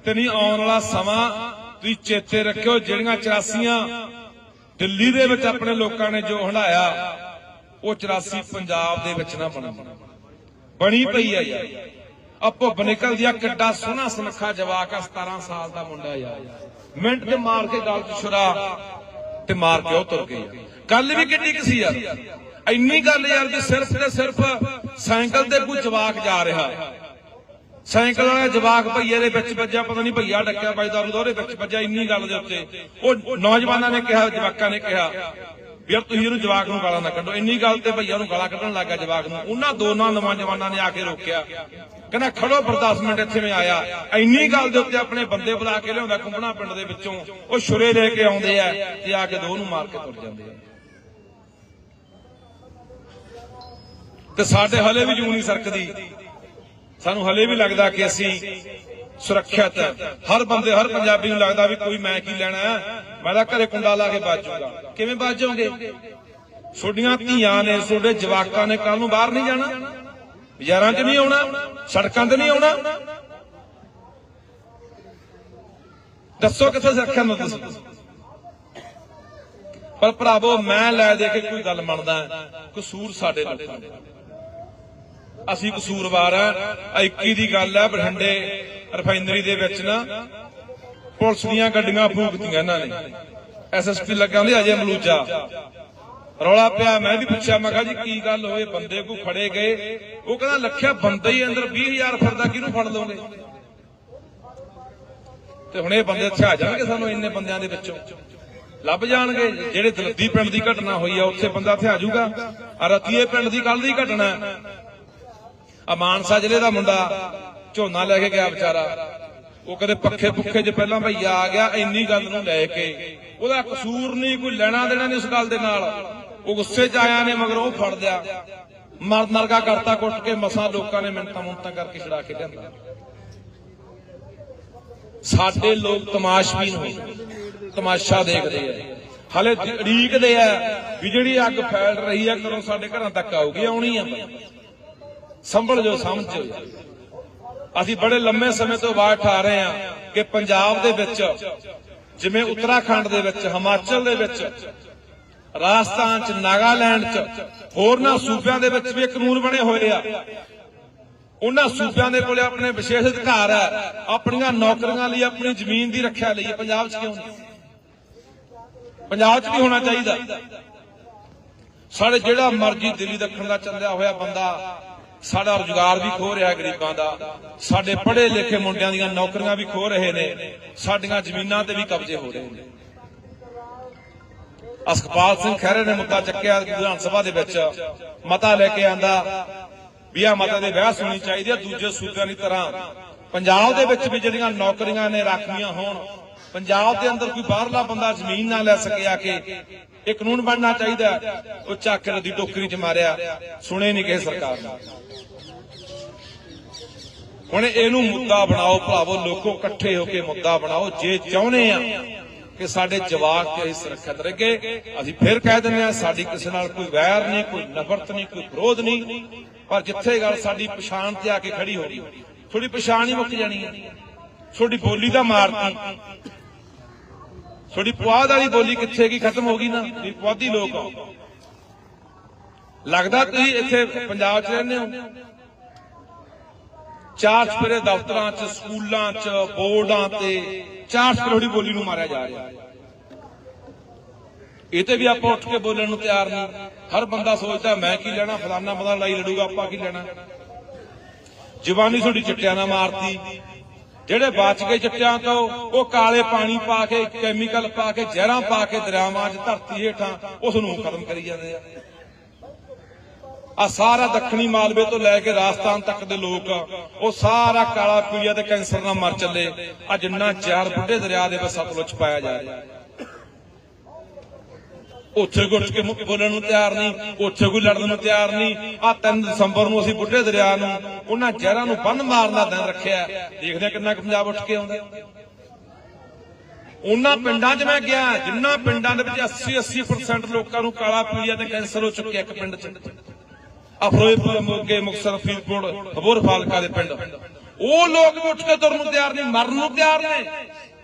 ਤੇ ਨਹੀਂ ਆਉਣ ਵਾਲਾ ਸਮਾਂ ਤੁਸੀਂ ਚੇਤੇ ਰੱਖਿਓ, ਜਿਹੜੀਆਂ 84 ਦਿੱਲੀ ਦੇ ਵਿੱਚ ਆਪਣੇ ਲੋਕਾਂ ਨੇ ਜੋ ਹੰਡਾਇਆ ਉਹ 84 ਪੰਜਾਬ ਦੇ ਵਿੱਚ ਨਾ ਬਣਾ ਬਣੀ ਪਈ ਹੈ ਯਾਰ। ਆ ਭੁੱਬ ਨਿਕਲਦੀ ਆ, ਕਿੱਡਾ ਸੋਹਣਾ ਸੁਨੱਖਾ ਜਵਾਕ ਆ 17 ਸਾਲ ਦਾ ਮੁੰਡਾ ਯਾਰ। ਮਿੰਟ ਤੇ ਮਾਰ ਕੇ ਗਲ ਚ ਛੁਰਾ, ਤੇ ਮਾਰ ਕੇ ਉਹ ਤੁਰ ਗਈ ਗੱਲ ਵੀ ਕਿੰਨੀ ਕੁ ਸੀ ਯਾਰ? ਇੰਨੀ ਗੱਲ ਯਾਰ ਵੀ ਸਿਰਫ ਤੇ ਸਿਰਫ ਸਾਈਕਲ ਤੇ ਕੋਈ ਜਵਾਕ ਜਾ ਰਿਹਾ। ਸਾਈਕਲ ਵਾਲਾ ਜਵਾਕ ਭਈਏ ਦੇ ਵਿੱਚ ਵੱਜਿਆ, ਪਤਾ ਨਹੀਂ ਭਈਆ ਡੱਕਿਆ ਬਾਈ ਦਾਰੂ ਉਹਦੇ ਵਿੱਚ ਵੱਜਿਆ ਇੰਨੀ ਗੱਲ ਦੇ ਉੱਤੇ। ਉਹ ਨੌਜਵਾਨਾਂ ਨੇ ਕਿਹਾ, ਜਵਾਕਾਂ ਨੇ ਕਿਹਾ ਯਾਰ ਤੁਸੀਂ ਇਹਨੂੰ ਜਵਾਕ ਨੂੰ ਗਾਲਾਂ ਨਾ ਕੱਢੋ। ਇੰਨੀ ਗੱਲ ਤੇ ਭਈਆ ਨੂੰ ਗਾਲਾਂ ਕੱਢਣ ਲੱਗਾ ਜਵਾਕ ਨੂੰ। ਉਹਨਾਂ ਦੋਨਾਂ ਨੌਜਵਾਨਾਂ ਨੇ ਆ ਕੇ ਰੋਕਿਆ। ਕਹਿੰਦਾ, ਖੜੋ ਪਰ 10 ਮਿੰਟ ਇੱਥੇ ਮੈਂ ਆਇਆ। ਇੰਨੀ ਗੱਲ ਦੇ ਉੱਤੇ ਆਪਣੇ ਬੰਦੇ ਬੁਲਾ ਕੇ ਲਿਆਉਂਦਾ ਕੁੰਬਣਾ ਪਿੰਡ ਦੇ ਵਿੱਚੋਂ। ਉਹ ਛੁਰੇ ਲੈ ਕੇ ਆਉਂਦੇ ਆ ਤੇ ਆ ਕੇ ਦੋ ਨੂੰ ਮਾਰ ਕੇ ਤੁਰ ਜਾਂਦੇ ਆ। ਤੇ ਸਾਡੇ ਹਲੇ ਵੀ ਜੂੰ ਨਹੀਂ ਸਰਕਦੀ। ਸਾਨੂੰ ਹਲੇ ਵੀ ਲੱਗਦਾ ਕਿ ਅਸੀਂ ਸੁਰੱਖਿਅਤ ਹਰ ਬੰਦੇ, ਹਰ ਪੰਜਾਬੀ ਨੂੰ ਲੱਗਦਾ ਵੀ ਕੋਈ ਮੈਂ ਕੀ ਲੈਣਾ ਮੈਂ ਤਾਂ ਘਰੇ ਕੁੰਡਾ ਲਾ ਕੇ ਬਚ ਕਿਵੇਂ ਬਚ ਛੋਡੀਆਂ ਧੀਆਂ ਨੇ ਛੋਡੇ ਜਵਾਕਾਂ ਨੇ ਕੱਲ ਨੂੰ ਬਾਹਰ ਨਹੀਂ ਜਾਣਾ। ਬਾਜ਼ਾਰਾਂ 'ਚ ਨਹੀਂ ਆਉਣਾ, ਸੜਕਾਂ ਤੇ ਨਹੀਂ ਆਉਣਾ। ਦੱਸੋ ਕਿੱਥੇ ਸੁਰੱਖਿਆ ਨੂੰ ਤੁਸੀਂ? ਪਰ ਭਰਾਵੋ, ਮੈਂ ਲੈ ਦੇ ਕੇ ਕੋਈ ਗੱਲ ਮੰਨਦਾ ਕਸੂਰ ਸਾਡੇ ਲੋਕਾਂ ਦਾ। ਅਸੀਂ ਕਸੂਰਵਾਰ ਆ ਆਹ 21 ਦੀ ਗੱਲ ਆ ਬਠਿੰਡੇ ਰਿਫਾਈਨਰੀ ਦੇ ਵਿੱਚ ਨਾ। ਪੁਲਿਸ ਦੀਆਂ ਗੱਡੀਆਂ ਫੂਕਤੀਆਂ ਇਹਨਾਂ ਨੇ। ਐਸਐਸਪੀ ਲੱਗਾ ਹੁੰਦੇ ਅਜੇ ਮਲੂਜਾ ਰੌਲਾ ਪਿਆ, ਮੈਂ ਵੀ ਪੁੱਛਿਆ, ਮੈਂ ਕਿਹਾ ਜੀ, ਕੀ ਗੱਲ ਹੋਏ ਬੰਦੇ ਕੋ ਫੜੇ ਗਏ। ਉਹ ਕਹਿੰਦਾ ਲੱਖਿਆ ਬੰਦੇ ਹੀ ਅੰਦਰ 20000 ਫਿਰਦਾ, ਕਿਹਨੂੰ ਫੜ ਲਓਗੇ? ਤੇ ਹੁਣ ਇਹ ਬੰਦੇ ਇੱਥੇ ਜਾਣਗੇ ਸਾਨੂੰ ਇੰਨੇ ਬੰਦਿਆਂ ਦੇ ਵਿੱਚੋਂ। ਲੱਭ ਜਾਣਗੇ। ਜਿਹੜੇ ਦਲੱਦੀ ਪਿੰਡ ਦੀ ਘਟਨਾ ਹੋਈ ਆ, ਉੱਥੇ ਬੰਦਾ ਇੱਥੇ ਜਾਊਗਾ। ਆ ਰਤੀਏ ਪਿੰਡ ਦੀ ਕੱਲ ਦੀ ਘਟਨਾ। ਆ ਮਾਨਸਾ ਜ਼ਿਲ੍ਹੇ ਦਾ ਮੁੰਡਾ ਝੋਨਾ ਲੈ ਕੇ ਗਿਆ ਵਿਚਾਰਾ। ਉਹ ਕਦੇ ਪੱਖੇ ਪੁੱਖੇ 'ਚ ਪਹਿਲਾਂ ਭਈਆ ਆ ਗਿਆ, ਇੰਨੀ ਗੱਲ ਨੂੰ ਲੈ ਕੇ। ਉਹਦਾ ਕਸੂਰ ਨਹੀਂ, ਕੋਈ ਲੈਣਾ ਦੇਣਾ ਨਹੀਂ ਉਸ ਗੱਲ ਦੇ ਨਾਲ। ਉਹ ਗੁੱਸੇ 'ਚ ਆਇਆ ਨੇ, ਮਗਰ ਉਹ ਫੜ ਲਿਆ। ਮਰ ਨਰਗਾ ਕਰਤਾ ਕੁੱਟ ਕੇ, ਮਸਾਂ ਲੋਕਾਂ ਨੇ ਮਿੰਤਾਂ ਮੁੰਤਾਂ ਕਰਕੇ ਛੜਾ ਕੇ ਲਿਆਂਦਾ। ਸਾਡੇ ਲੋਕ ਤਮਾਸ਼ਬੀਨ ਹੋਏ, ਤਮਾਸ਼ਾ ਦੇਖਦੇ ਆ। ਹਲੇ ਉਡੀਕਦੇ ਆ ਵੀ ਜਿਹੜੀ ਅੱਗ ਫੈਲ ਰਹੀ ਆ ਕਦੋਂ ਸਾਡੇ ਘਰਾਂ ਤੱਕ ਆਊਗੀ, ਆਉਣੀ ਆ। ਸੰਭਲ ਜੋ ਸਮਝੋ ਅਸੀਂ ਬੜੇ ਲੰਮੇ ਸਮੇਂ ਤੋਂ ਆਵਾਜ਼ ਉਠਾ ਰਹੇ ਹਾਂ ਕਿ ਪੰਜਾਬ ਦੇ ਵਿੱਚ, ਜਿਵੇਂ ਉੱਤਰਾਖੰਡ ਦੇ ਵਿੱਚ, ਹਿਮਾਚਲ ਦੇ ਵਿੱਚ, ਰਾਜਸਥਾਨ ਚ, ਨਾਗਾਲੈਂਡ ਚ, ਹੋਰਨਾਂ ਸੂਬਿਆਂ ਦੇ ਵਿੱਚ ਵੀ ਕਾਨੂੰਨ ਬਣੇ ਹੋਏ ਆ। ਉਹਨਾਂ ਸੂਬਿਆਂ ਦੇ ਕੋਲੇ ਆਪਣੇ ਵਿਸ਼ੇਸ਼ ਅਧਿਕਾਰ ਹੈ ਆਪਣੀਆਂ ਨੌਕਰੀਆਂ ਲਈ, ਆਪਣੀ ਜ਼ਮੀਨ ਦੀ ਰੱਖਿਆ ਲਈ। ਪੰਜਾਬ 'ਚ ਕਿਉਂ ਨਹੀਂ? ਪੰਜਾਬ 'ਚ ਵੀ ਹੋਣਾ ਚਾਹੀਦਾ। ਸਾਡੇ ਜਿਹੜਾ ਮਰਜ਼ੀ ਦਿੱਲੀ ਦੱਖਣ ਦਾ ਚੱਲਿਆ ਹੋਇਆ ਬੰਦਾ ਸਾਡਾ ਰੁਜ਼ਗਾਰ ਵੀ ਖੋ ਰਿਹਾ ਗਰੀਬਾਂ ਦਾ। ਸਾਡੇ ਪੜ੍ਹੇ ਲਿਖੇ ਮੁੰਡਿਆਂ ਦੀਆਂ ਨੌਕਰੀਆਂ ਵੀ ਖੋ ਰਹੇ ਨੇ। ਸਾਡੀਆਂ ਜ਼ਮੀਨਾਂ ਤੇ ਵੀ ਕਬਜ਼ੇ ਹੋ ਰਹੇ ਨੇ। ਅਸਕਪਾਲ ਸਿੰਘ ਖਹਿਰੇ ਨੇ ਮੁੱਦਾ ਚੱਕਿਆ ਵਿਧਾਨ ਸਭਾ ਦੇ ਵਿੱਚ। ਮਤਾ ਲੈ ਕੇ ਆਂਦਾ ਵੀ ਆ ਮਤਾ ਦੇ ਬਹਿਸ ਹੋਣੀ ਚਾਹੀਦੀ ਹੈ ਦੂਜੇ ਸੂਬਿਆਂ ਦੀ ਤਰ੍ਹਾਂ। ਪੰਜਾਬ ਦੇ ਵਿੱਚ ਵੀ ਜਿਹੜੀਆਂ ਨੌਕਰੀਆਂ ਨੇ ਰਾਖੀਆਂ ਹੋਣ ਪੰਜਾਬ ਦੇ ਅੰਦਰ ਕੋਈ ਬਾਹਰਲਾ ਬੰਦਾ ਜ਼ਮੀਨ ਨਾ ਲੈ ਸਕੇ ਆ ਕੇ, ਇਹ ਕਾਨੂੰਨ ਬਣਨਾ ਚਾਹੀਦਾ ਉਹ ਚੱਕ ਦੀ ਟੋਕਰੀ 'ਚ ਮਾਰਿਆ। ਸੁਣੇ ਨਹੀਂ ਕਿਸੇ ਸਰਕਾਰ ਨੇ। ਹੁਣ ਇਹਨੂੰ ਮੁੱਦਾ ਬਣਾਓ ਭਰਾਵੋ, ਲੋਕੋ ਇਕੱਠੇ ਹੋ ਕੇ ਮੁੱਦਾ ਬਣਾਓ। ਜੇ ਚਾਹੁੰਦੇ ਆ ਕਿ ਸਾਡੇ ਜਵਾਕ ਤੇ ਅਸੀਂ ਸੁਰੱਖਿਅਤ ਰਹੇ ਅਸੀਂ ਫਿਰ ਕਹਿ ਦਿੰਦੇ ਆ, ਸਾਡੀ ਕਿਸੇ ਨਾਲ ਕੋਈ ਵੈਰ ਨਹੀਂ, ਕੋਈ ਨਫ਼ਰਤ ਨਹੀਂ, ਕੋਈ ਵਿਰੋਧ ਨਹੀਂ। ਪਰ ਜਿੱਥੇ ਗੱਲ ਸਾਡੀ ਪਛਾਣ ਤੇ ਆ ਕੇ ਖੜੀ ਹੋ ਗਈ ਥੋੜੀ ਪਛਾਣ ਹੀ ਮੁੱਕ ਜਾਣੀ ਹੈ। ਤੁਹਾਡੀ ਬੋਲੀ ਦਾ ਮਾਰਤੀ। ਤੁਹਾਡੀ ਪੁਆਧ ਵਾਲੀ ਬੋਲੀ ਕਿੱਥੇ ਗਈ ਖਤਮ ਹੋ ਗਈ ਨਾ। ਵੀ ਪੁਆਧੀ ਲੋਕ ਆ ਲੱਗਦਾ ਤੁਸੀਂ ਇੱਥੇ ਪੰਜਾਬ 'ਚ ਰਹਿੰਦੇ ਹੋ। ਚਾਰ ਸਪਰੇ ਦਫ਼ਤਰਾਂ 'ਚ, ਸਕੂਲਾਂ 'ਚ, ਬੋਰਡਾਂ ਤੇ ਚਾਰ ਸਪਰੇ ਬੋਲੀ ਨੂੰ ਮਾਰਿਆ ਜਾ ਰਿਹਾ। ਇਹ ਤੇ ਵੀ ਆਪਾਂ ਉੱਠ ਕੇ ਬੋਲਣ ਨੂੰ ਤਿਆਰ ਨਹੀਂ। ਹਰ ਬੰਦਾ ਸੋਚਦਾ ਮੈਂ ਕੀ ਲੈਣਾ? ਫਲਾਨਾ ਬੰਦਾ ਲੜਾਈ ਲੜੂਗਾ, ਆਪਾਂ ਕੀ ਲੈਣਾ? ਜਵਾਨੀ ਤੁਹਾਡੀ ਚਿੱਟਿਆਂ ਨਾਲ ਮਾਰਤੀ। ਜਿਹੜੇ ਬਚ ਗਏ ਚਿੱਟਿਆਂ ਤੋਂ, ਉਹ ਕਾਲੇ ਪਾਣੀ ਪਾ ਕੇ ਕੈਮੀਕਲ ਪਾ ਕੇ, ਜ਼ਹਿਰਾਂ ਪਾ ਕੇ ਦਰਿਆਵਾਂ 'ਚ ਧਰਤੀ ਹੇਠਾਂ, ਉਸ ਨੂੰ ਖਤਮ ਕਰੀ ਜਾਂਦੇ ਆ। ਆ ਸਾਰਾ ਦੱਖਣੀ ਮਾਲਵੇ ਤੋਂ ਲੈ ਕੇ ਰਾਜਸਥਾਨ ਤੱਕ ਦੇ ਲੋਕ, ਉਹ ਸਾਰਾ ਕਾਲਾ ਪੀਲੀਆ ਤੇ ਕੈਂਸਰ ਨਾਲ ਮਰ ਚੱਲੇ। ਆ ਜਿੰਨਾ ਚਾਰ ਬੁੱਢੇ ਦਰਿਆ ਦੇ ਵਿੱਚ ਸਤਲੁਜ ਪਾਇਆ ਜਾ ਰਿਹਾ। ਉੱਥੇ ਗੁੱਟ ਕੇ ਬੋਲਣ ਨੂੰ ਤਿਆਰ ਨਹੀਂ, ਉੱਥੇ ਕੋਈ ਲੜਨ ਨੂੰ ਤਿਆਰ ਨਹੀਂ। ਆ 3 ਦਸੰਬਰ ਨੂੰ ਅਸੀਂ ਬੁੱਢੇ ਦਰਿਆ ਨੂੰ, ਉਹਨਾਂ ਜ਼ਹਿਰਾਂ ਨੂੰ ਬੰਨ ਮਾਰਨ ਦਾ ਦਿਨ ਰੱਖਿਆ ਦੇਖਦੇ ਕਿੰਨਾ ਪੰਜਾਬ ਉੱਠ ਕੇ ਆਉਂਦਾ ਉਹਨਾਂ ਪਿੰਡਾਂ 'ਚ ਮੈਂ ਗਿਆ, ਜਿੰਨਾ ਪਿੰਡਾਂ ਦੇ ਵਿੱਚ 80 80% ਲੋਕਾਂ ਨੂੰ ਕਾਲਾ ਪੀਲੀਆ ਤੇ ਕੈਂਸਰ ਹੋ ਚੁੱਕਿਆ ਇੱਕ ਪਿੰਡ 'ਚ। ਅਫਰੋਜ਼ਪੁਰ, ਮੋਗੇ, ਮੁਕਤਸਰ, ਫਰੀਦਕੋਟ ਹਬੋਰ ਫਾਲਕਾ ਦੇ ਪਿੰਡ। ਉਹ ਲੋਕ ਵੀ ਉੱਠ ਕੇ ਤੁਰਨ ਨੂੰ ਤਿਆਰ ਨਹੀਂ, ਮਰਨ ਨੂੰ ਤਿਆਰ ਨੇ।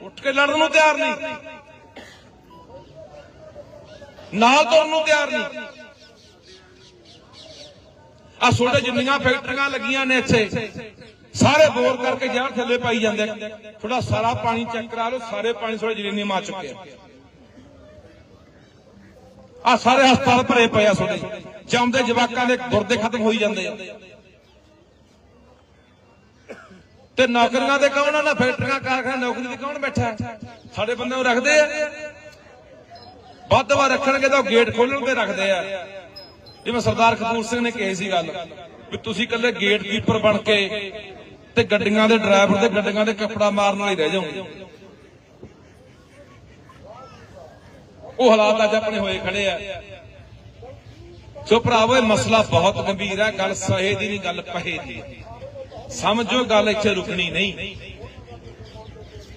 ਉੱਠ ਕੇ ਲੜਨ ਨੂੰ ਤਿਆਰ ਨਹੀਂ। ਨਾਲ ਤੁਰਨ ਨੂੰ ਤਿਆਰ ਨਹੀਂ। ਆ ਛੋਟੇ ਜਿੰਨੀਆਂ ਫੈਕਟਰੀਆਂ ਲੱਗੀਆਂ ਨੇ ਇੱਥੇ, ਸਾਰੇ ਬੋਰ ਕਰਕੇ ਜ਼ਹਿਰ ਥੱਲੇ ਪਾਈ ਜਾਂਦੇ ਥੋੜਾ ਸਾਰਾ ਪਾਣੀ ਚੈੱਕ ਕਰਾ ਲਓ, ਸਾਰੇ ਪਾਣੀ ਥੋੜੇ ਜਰੀਨੀ ਮਾ ਚੁੱਕੇ ਆ। ਸਾਰੇ ਹਸਪਤਾਲ ਭਰੇ ਪਏ ਆ ਤੁਹਾਡੇ। ਜੰਮਦੇ ਜਵਾਕਾਂ ਦੇ ਗੁਰਦੇ ਖਤਮ ਹੋਈ ਜਾਂਦੇ ਆ। ਤੇ ਨੌਕਰੀਆਂ ਤੇ ਕੌਣ ਆ? ਨਾ ਫੈਕਟਰੀਆਂ, ਕਾਰਖਾਨੇ, ਨੌਕਰੀ ਤੇ ਕੌਣ ਬੈਠਾ? ਸਾਡੇ ਬੰਦੇ ਨੂੰ ਰੱਖਦੇ ਆ। ਵੱਧ ਵਾਰ ਰੱਖਣਗੇ ਤਾਂ ਉਹ ਗੇਟ ਖੋਲਣ ਤੇ ਰੱਖਦੇ ਆ। ਜਿਵੇਂ ਸਰਦਾਰ ਕਪੂਰ ਸਿੰਘ ਨੇ ਕਹੀ ਸੀ ਗੱਲ ਵੀ ਤੁਸੀਂ ਇਕੱਲੇ ਗੇਟ ਕੀਪਰ ਬਣ ਕੇ ਤੇ ਗੱਡੀਆਂ ਦੇ ਡਰਾਈਵਰ ਤੇ ਗੱਡੀਆਂ ਦੇ ਕੱਪੜਾ ਮਾਰਨ ਵਾਲੇ ਰਹਿ ਜਾਓਗੇ। ਉਹ ਹਾਲਾਤ ਅੱਜ ਆਪਣੇ ਹੋਏ ਖੜੇ ਆ। ਸੋ ਭਰਾਵੋ, ਇਹ ਮਸਲਾ ਬਹੁਤ ਗੰਭੀਰ ਹੈ ਗੱਲ ਸਹੇ ਦੀ ਨਹੀਂ, ਗੱਲ ਪਹੇ ਦੀ। ਸਮਝੋ, ਗੱਲ ਇੱਥੇ ਰੁਕਣੀ ਨਹੀਂ।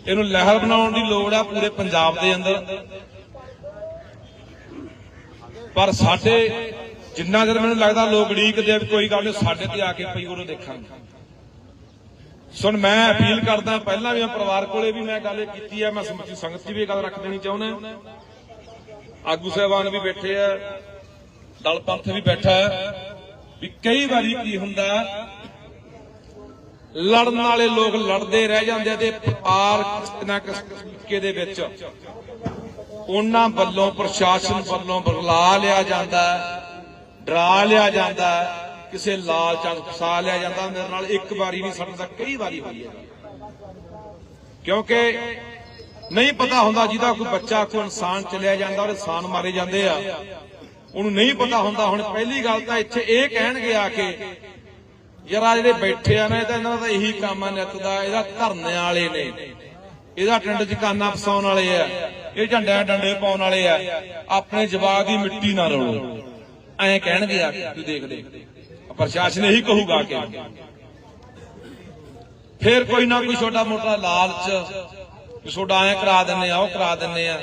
ਇਹਨੂੰ ਲਹਿਰ ਬਣਾਉਣ ਦੀ ਲੋੜ ਆ ਪੂਰੇ ਪੰਜਾਬ ਦੇ ਅੰਦਰ। ਪਰ ਸਾਡੇ ਜਿੰਨਾ ਚਿਰ ਮੈਨੂੰ ਲੱਗਦਾ ਲੋਕ ਢੀਕਦੇ ਆ ਕੋਈ ਗੱਲ ਨਹੀਂ, ਸਾਡੇ ਤੇ ਆ ਕੇ ਪਈ ਉਹਨੂੰ ਦੇਖਾਂਗੇ। ਸੁਣ, ਮੈਂ ਅਪੀਲ ਕਰਦਾ, ਪਹਿਲਾਂ ਵੀ ਮੈਂ ਪਰਿਵਾਰ ਕੋਲੇ ਵੀ ਮੈਂ ਗੱਲ ਕੀਤੀ ਹੈ ਮੈਂ ਸਮੁੱਚੀ ਸੰਗਤ ਦੀ ਵੀ ਗੱਲ ਰੱਖ ਦੇਣੀ ਚਾਹੁੰਦਾ। ਆਗੂ ਸਾਹਿਬਾਨ ਵੀ ਬੈਠੇ ਆ, ਦਲ ਪੰਥ ਵੀ ਬੈਠਾ ਵੀ ਕਈ ਵਾਰੀ ਕੀ ਹੁੰਦਾ, ਲੜਨ ਵਾਲੇ ਲੋਕ ਲੜਦੇ ਰਹਿ ਜਾਂਦੇ ਆ ਤੇ ਆਰ ਨਾ ਕਿਸੇ ਦੇ ਵਿੱਚ। ਉਹਨਾਂ ਵੱਲੋਂ, ਪ੍ਰਸ਼ਾਸਨ ਵੱਲੋਂ ਬਰਲਾ ਲਿਆ ਜਾਂਦਾ ਡਰਾ ਲਿਆ ਜਾਂਦਾ ਕਿਸੇ ਲਾਲਚ ਨੂੰ ਫਸਾ ਲਿਆ ਜਾਂਦਾ, ਮੇਰੇ ਨਾਲ ਇੱਕ ਵਾਰੀ ਨਹੀਂ, ਸਾਡੇ ਤਾਂ ਕਈ ਵਾਰੀ ਹੋਈ ਹੈ। ਕਿਉਂਕਿ ਨਹੀਂ ਪਤਾ ਹੁੰਦਾ ਜਿਹਦਾ ਕੋਈ ਬੱਚਾ, ਕੋਈ ਇਨਸਾਨ ਚਲਿਆ ਜਾਂਦਾ, ਉਹਦੇ ਇਨਸਾਨ ਮਾਰੇ ਜਾਂਦੇ ਆ। ਉਹਨੂੰ ਨਹੀਂ ਪਤਾ ਹੁੰਦਾ, ਹੁਣ ਪਹਿਲੀ ਗੱਲ ਤਾਂ ਇੱਥੇ ਇਹ ਕਹਿਣਗੇ ਆ ਕੇ, ਯਾਰ ਆ ਜਿਹੜੇ ਬੈਠੇ ਆ ਨਾ, ਇਹ ਤਾਂ ਇਹਨਾਂ ਦਾ ਇਹੀ ਕੰਮ ਆ, ਨਿੱਤ ਦਾ, ਇਹਦਾ ਧਰਨੇ ਵਾਲੇ ਨੇ। ਇਹਦਾ ਟੰਡ ਚ ਕਾਨਾ ਫਸਾਉਣ ਵਾਲੇ ਆ। ਇਹ ਝੰਡਿਆਂ ਡੰਡੇ ਪਾਉਣ ਵਾਲੇ ਆ। ਆਪਣੇ ਜਵਾਬ ਦੀ ਮਿੱਟੀ ਨਾ ਰੋਲੋ ਐਂ ਕਹਿਣਗੇ ਆ ਤੂੰ ਦੇਖ ਦੇ ਪ੍ਰਸ਼ਾਸਨ ਇਹੀ ਕਹੂਗਾ ਕਿ। ਫੇਰ ਕੋਈ ਨਾ ਕੋਈ ਛੋਟਾ ਮੋਟਾ ਲਾਲਚ ਤੁਹਾਡਾ ਐਂ ਕਰਾ ਦਿੰਨੇ ਆ, ਉਹ ਕਰਾ ਦਿੰਨੇ ਆ।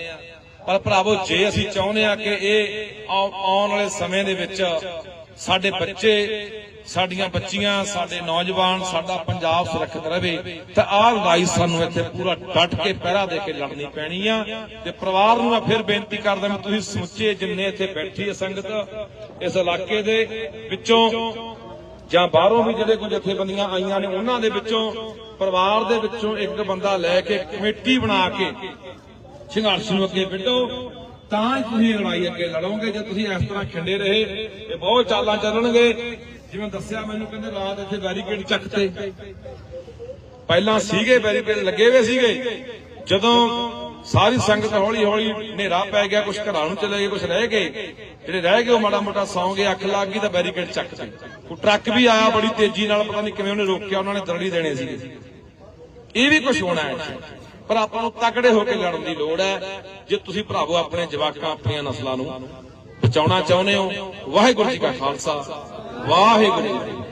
ਪਰ ਭਰਾਵੋ, ਜੇ ਅਸੀਂ ਚਾਹੁੰਦੇ ਆ ਕਿ ਇਹ ਆਉਣ ਵਾਲੇ ਸਮੇਂ ਦੇ ਵਿੱਚ ਸਾਡੇ ਬੱਚੇ ਸਾਡੀਆਂ ਬੱਚੀਆਂ, ਸਾਡੇ ਨੌਜਵਾਨ, ਸਾਡਾ ਪੰਜਾਬ ਸੁਰੱਖਿਅਤ ਰਵੇ ਤਾਂ ਆਹ ਲੜਾਈ ਸਾਨੂੰ ਇੱਥੇ ਪੂਰਾ ਡਟ ਕੇ ਪਹਿਰਾ ਦੇ ਕੇ ਲੜਨੀ ਪੈਣੀ ਆ। ਤੇ ਪਰਿਵਾਰ ਨੂੰ ਮੈਂ ਫਿਰ ਬੇਨਤੀ ਕਰਦਾ, ਮੈਂ ਤੁਸੀਂ ਸਮੁੱਚੇ ਜਿੰਨੇ ਇੱਥੇ ਬੈਠੀ ਹੈ ਸੰਗਤ, ਇਸ ਇਲਾਕੇ ਦੇ ਵਿੱਚੋਂ ਜਾਂ ਬਾਹਰੋਂ ਵੀ ਜਿਹੜੇ ਕੋਈ ਜਥੇਬੰਦੀਆਂ ਆਈਆਂ ਨੇ, ਉਹਨਾਂ ਦੇ ਵਿੱਚੋਂ, ਪਰਿਵਾਰ ਦੇ ਵਿੱਚੋਂ ਇੱਕ ਬੰਦਾ ਲੈ ਕੇ ਕਮੇਟੀ ਬਣਾ ਕੇ ਸੰਘਰਸ਼ ਨੂੰ ਅੱਗੇ ਵਿੱਢੋ, ਤਾਂ ਹੀ ਤੁਸੀਂ ਲੜਾਈ ਅੱਗੇ ਲੜੋਗੇ, ਜੇ ਤੁਸੀਂ ਇਸ ਤਰ੍ਹਾਂ ਖਿੰਡੇ ਰਹੇ, ਇਹ ਬਹੁਤ ਚਾਲਾਂ ਚੱਲਣਗੇ। ਜਿਵੇਂ ਦੱਸਿਆ ਮੈਨੂੰ ਕਹਿੰਦੇ ਰਾਤ ਇੱਥੇ ਬੈਰੀਕੇਡ ਚੱਕਤੇ ਪਹਿਲਾਂ ਸੀਗੇ ਬੈਰੀਕੇਡ, ਲੱਗੇ ਹੋਏ ਸੀਗੇ। ਜਦੋਂ ਸਾਰੀ ਸੰਗਤ ਹੌਲੀ ਹੌਲੀ ਹਨੇਰਾ ਪੈ ਗਿਆ ਕੁਝ ਘਰਾਂ ਨੂੰ ਚਲੇ ਗਏ ਕੁਝ ਰਹਿ ਗਏ। ਜਿਹੜੇ ਰਹਿ ਗਏ, ਉਹ ਮਾੜਾ ਮੋਟਾ ਸੌਂ ਗਏ ਅੱਖ ਲੱਗ ਗਈ ਤਾਂ ਬੈਰੀਕੇਡ ਚੱਕਤੇ ਕੋਈ ਟਰੱਕ ਵੀ ਆਇਆ ਬੜੀ ਤੇਜ਼ੀ ਨਾਲ, ਪਤਾ ਨਹੀਂ ਕਿਵੇਂ ਉਹਨੇ ਰੋਕਿਆ, ਉਹਨਾਂ ਨੇ ਦਰੜੀ ਦੇਣੇ ਸੀ ਇਹ ਵੀ ਕੁਝ ਹੋਣਾ ਹੈ। ਪਰ ਆਪਾਂ ਨੂੰ ਤਕੜੇ ਹੋ ਕੇ ਲੜਨ ਦੀ ਲੋੜ ਹੈ। ਜੇ ਤੁਸੀਂ ਭਰਾਵੋ ਆਪਣੇ ਜਵਾਕਾਂ, ਆਪਣੀਆਂ ਨਸਲਾਂ ਨੂੰ ਬਚਾਉਣਾ ਚਾਹੁੰਦੇ ਹੋ, ਵਾਹਿਗੁਰੂ ਜੀ ਕਾ ਖਾਲਸਾ। ਵਾਹਿਗੁਰੂ ਜੀ ਕੀ ਫਤਿਹ